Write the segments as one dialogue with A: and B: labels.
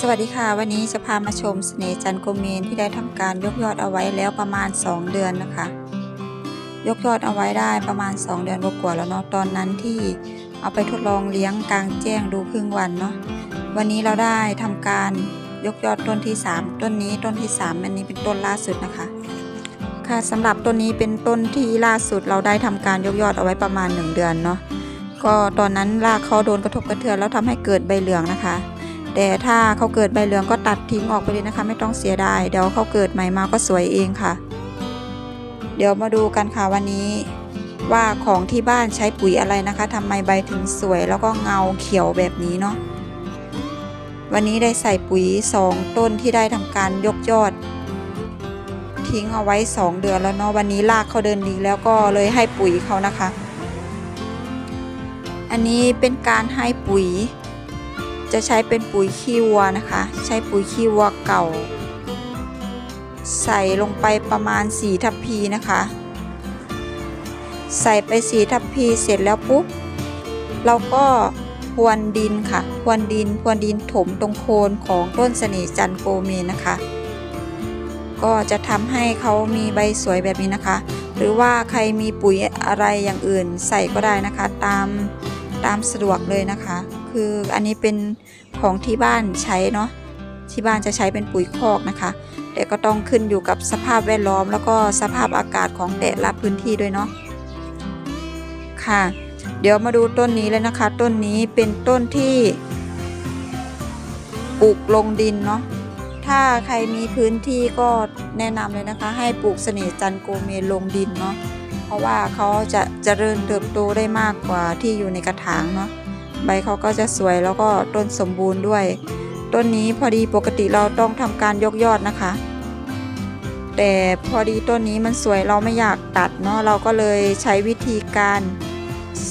A: สวัสดีค่ะวันนี้จะพามาชมเสน่จันโกเมนที่ได้ทำการยกยอดเอาไว้แล้วประมาณ 2 เดือนนะคะ ยกยอดเอาไว้ได้ประมาณ 2 เดือนกว่าๆแล้วเนาะตอนนั้นที่เอาไปทดลองเลี้ยงกลางแจ้งดูครึ่งวันเนาะวันนี้เราได้ทำการยกยอดต้นที่ 3 ต้นนี้ต้นที่3อันนี้เป็นต้นล่าสุดนะคะ ค่ะสำหรับต้นนี้เป็นต้นที่ล่าสุดเราได้ทำการยกยอดเอาไว้ประมาณ 1 เดือนเนาะก็ตอนนั้นรากเขาโดนกระทบกระเทือนแล้วทำให้เกิดใบเหลืองนะคะ แต่ถ้าเขาเกิดใบเหลืองก็ตัดทิ้งออกไปเลยนะคะ ไม่ต้องเสียดายเดี๋ยวเขาเกิดใหม่มาก็สวยเองค่ะ เดี๋ยวมาดูกันค่ะวันนี้ ว่าของที่บ้านใช้ปุ๋ยอะไรนะคะทำไมใบถึงสวยแล้วก็เงาเขียวแบบนี้เนาะวันนี้ได้ใส่ปุ๋ยสองต้นที่ได้ทำการยกยอด ทิ้งเอาไว้ 2 เดือนแล้วเนาะวันนี้รากเขาเดินดีแล้วก็เลยให้ปุ๋ยเขานะคะ อันนี้เป็นการให้ปุ๋ย จะใช้เป็นปุ๋ยขี้วัวนะคะ ใช้ปุ๋ยขี้วัวเก่า ใส่ลงไปประมาณ 4 ทัพพีนะคะ ใส่ไป 4 ทัพพีเสร็จแล้วปุ๊บ เราก็พรวนดินค่ะพรวนดินพรวนดินถมตรงโคนของต้นเสน่ห์จันโกเมนนะคะ ก็จะทำให้เขามีใบสวยแบบนี้นะคะ หรือว่าใครมีปุ๋ยอะไรอย่างอื่นใส่ก็ได้นะคะตาม ตามสะดวกเลยนะคะ คืออันนี้เป็นของที่บ้านใช้เนาะที่บ้านจะใช้เป็นปุ๋ยคอกนะคะ แต่ก็ต้องขึ้นอยู่กับสภาพแวดล้อม แล้วก็สภาพอากาศของแต่ละพื้นที่ด้วยเนาะค่ะ เดี๋ยวมาดูต้นนี้เลยนะคะ ต้นนี้เป็นต้นที่ปลูกลงดินเนาะถ้าใครมีพื้นที่ก็แนะนำเลยนะคะ ให้ปลูกเสน่ห์จันโกเมลงดินเนาะ ราะว่าเขาจะเจริญเติบโตได้มากกว่าที่อยู่ในกระถางเนาะใบเขาก็จะสวยแล้วก็ต้นสมบูรณ์ด้วย ต้นนี้พอดีปกติเราต้องทำการยกยอดนะคะ แต่พอดีต้นนี้มันสวยเราไม่อยากตัดเนาะเราก็เลยใช้วิธีการ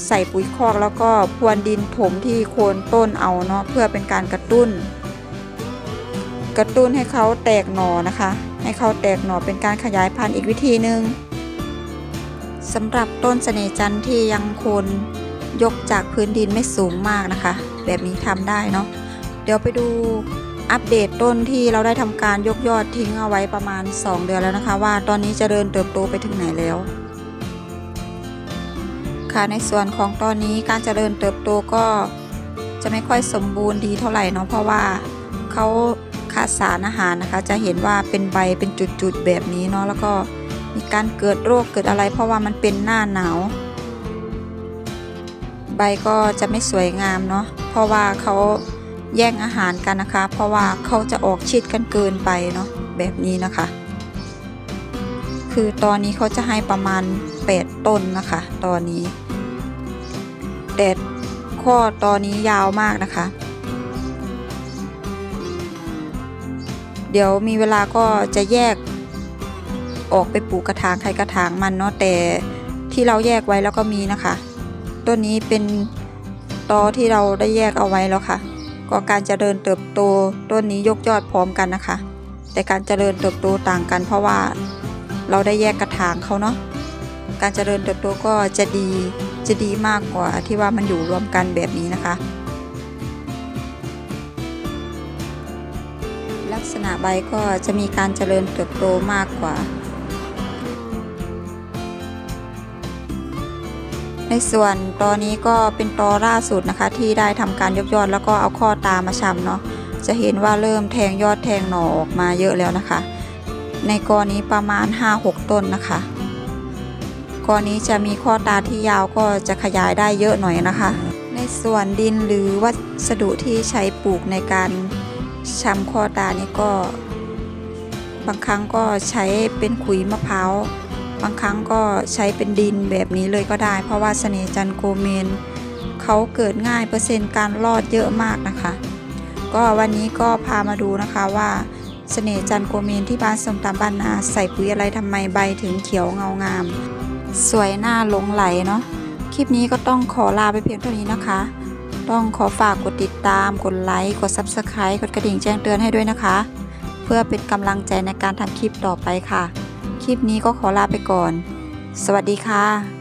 A: ใส่ปุ๋ยคอกแล้วก็พรวนดินถมที่โคนต้นเอาเนาะเพื่อเป็นการกระตุ้น กระตุ้นให้เขาแตกหน่อนะคะ ให้เขาแตกหน่อเป็นการขยายพันธุ์อีกวิธีหนึ่ง สำหรับต้นเสน่จันทร์ที่ยังโคนยกจากพื้นดินไม่สูงมากนะคะ แบบนี้ทำได้เนาะเดี๋ยวไปดูอัปเดตต้นที่เราได้ทำการยกยอดทิ้งเอาไว้ประมาณ 2 เดือนแล้วนะคะ ว่าตอนนี้จเจริญเติบโตไปถึงไหนแล้ว ค่ะในส่วนของตอนนี้การเจริญเติบโตก็จะไม่ค่อยสมบูรณ์ดีเท่าไหร่เนาะเพราะว่าเขาขาดสารอาหารนะคะ จะเห็นว่าเป็นใบเป็นจุดๆแบบนี้เนาะแล้วก็ มีการเกิดโรคเกิดอะไร เพราะว่ามันเป็นหน้าหนาว ใบก็จะไม่สวยงามเนาะเพราะว่าเขาแย่งอาหารกันนะคะ เพราะว่าเขาจะออกชิดกันเกินไปเนาะแบบนี้นะคะ คือตอนนี้เขาจะให้ประมาณ 8 ต้นนะคะ ตอนนี้แต่ข้อตอนนี้ยาวมากนะคะ เดี๋ยวมีเวลาก็จะแยก ออกไปปลูกกระถางใครกระถางมันเนาะแต่ที่เราแยกไว้แล้วก็มีนะคะต้นนี้เป็นตอที่เราได้แยกเอาไว้แล้วค่ะ ก็การเจริญเติบโตต้นนี้ยกยอดพร้อมกันนะคะ แต่การเจริญเติบโตต่างกัน เพราะว่าเราได้แยกกระถางเขาเนาะการเจริญเติบโตก็จะดีจะดีมากกว่าที่ว่ามันอยู่รวมกันแบบนี้นะคะ ลักษณะใบก็จะมีการเจริญเติบโตมากกว่า ในส่วนตอนนี้ก็เป็นตอล่าสุดนะคะ ที่ได้ทำการยกยอดแล้วก็เอาข้อตามาชำเนาะจะเห็นว่าเริ่มแทงยอดแทงหน่อออกมาเยอะแล้วนะคะ ในกอนี้ประมาณ 5-6 ต้นนะคะกอนี้จะมีข้อตาที่ยาวก็จะขยายได้เยอะหน่อยนะคะ ในส่วนดินหรือวัสดุที่ใช้ปลูกในการชำข้อตานี่ก็ บางครั้งก็ใช้เป็นขุยมะพร้าว บางครั้งก็ใช้เป็นดินแบบนี้เลยก็ได้ เพราะว่าเสน่จันโกเมนเขาเกิดง่ายเปอร์เซ็นต์การรอดเยอะมากนะคะ ก็วันนี้ก็พามาดูนะคะว่าเสน่จันโกเมนที่บ้านสมตามบ้านนาใส่ปุ๋ยอะไรทำไมใบถึงเขียวเงางาม สวยหน้าหลงไหลเนาะคลิปนี้ก็ต้องขอลาไปเพียงเท่านี้นะคะ ต้องขอฝากกดติดตาม กดไลค์ กด Subscribe กดกระดิ่งแจ้งเตือนให้ด้วยนะคะ เพื่อเป็นกำลังใจในการทำคลิปต่อไปค่ะ ลิปนี้ก็ขอลาไปก่อน สวัสดีค่ะ